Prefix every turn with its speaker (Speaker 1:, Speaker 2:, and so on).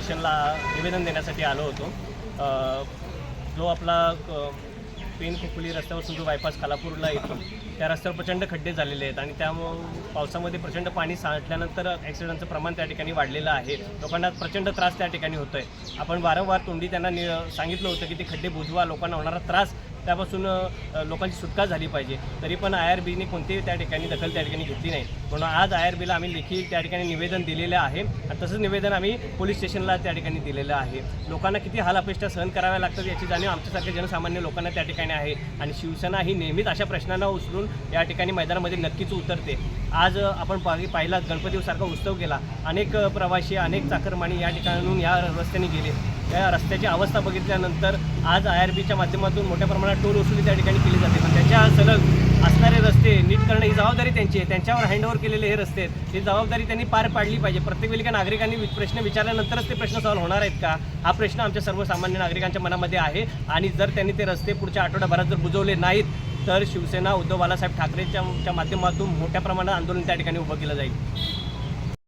Speaker 1: स्टेशनला निवेदन देण्यासाठी आलो होतो. जो आपला पेन खोपोली रस्त्यापासून जो बायपास खालापूरला येतो. त्या रस्त्यावर प्रचंड खड्डे झालेले आहेत आणि त्यामुळं पावसामध्ये प्रचंड पाणी साठल्यानंतर ॲक्सिडेंटचं प्रमाण त्या ठिकाणी वाढलेलं आहे. लोकांना प्रचंड त्रास त्या ठिकाणी होतो आहे आपण वारंवार तोंडी त्यांना नि सांगितलं होतं की ते खड्डे बुजवा लोकांना होणारा त्रास त्यापासून लोकांची सुटका झाली पाहिजे. तरी पण आय आर बीने कोणतीही त्या ठिकाणी दखल त्या ठिकाणी घेतली नाही. म्हणून आज आय आर बीला आम्ही लेखी त्या ठिकाणी निवेदन दिलेलं आहे. आणि तसंच निवेदन आम्ही पोलीस स्टेशनला त्या ठिकाणी दिलेलं आहे. लोकांना किती हाल अपेष्टा सहन कराव्या लागतात याची जाणीव आमच्यासारख्या जनसामान्य लोकांना त्या ठिकाणी आहे. आणि शिवसेना ही नेहमीच अशा प्रश्नांना उचलून या ठिकाणी मैदानामध्ये नक्कीच उतरते. आज आपण पाहि पाहिला गणपतीसारखा उत्सव केला अनेक प्रवासी अनेक चाकरमानी या ठिकाणाहून या रस्त्याने गेले. या रस्त्याची अवस्था बघितल्यानंतर आज आय आर बीच्या माध्यमातून मोठ्या प्रमाणात टोल वसुली त्या ठिकाणी केली जाते. पण त्याच्या सलग असणारे रस्ते नीट करणं ही जबाबदारी त्यांची आहे. त्यांच्यावर हँडओव्हर केलेले हे रस्ते आहेत. ही जबाबदारी त्यांनी पार पाडली पाहिजे. प्रत्येक वेळी का नागरिकांनी वि- प्रश्न विचारल्यानंतरच ते प्रश्न सॉल्व्ह होणार आहेत का? हा प्रश्न आमच्या सर्वसामान्य नागरिकांच्या मनामध्ये आहे. आणि जर त्यांनी ते रस्ते पुढच्या आठवड्याभरात जर बुजवले नाहीत तर शिवसेना उद्धव बालासाहेब ठाकरेच्या माध्यमातून मोठ्या प्रमाणात आंदोलन त्या ठिकाणी उभं केलं जाईल.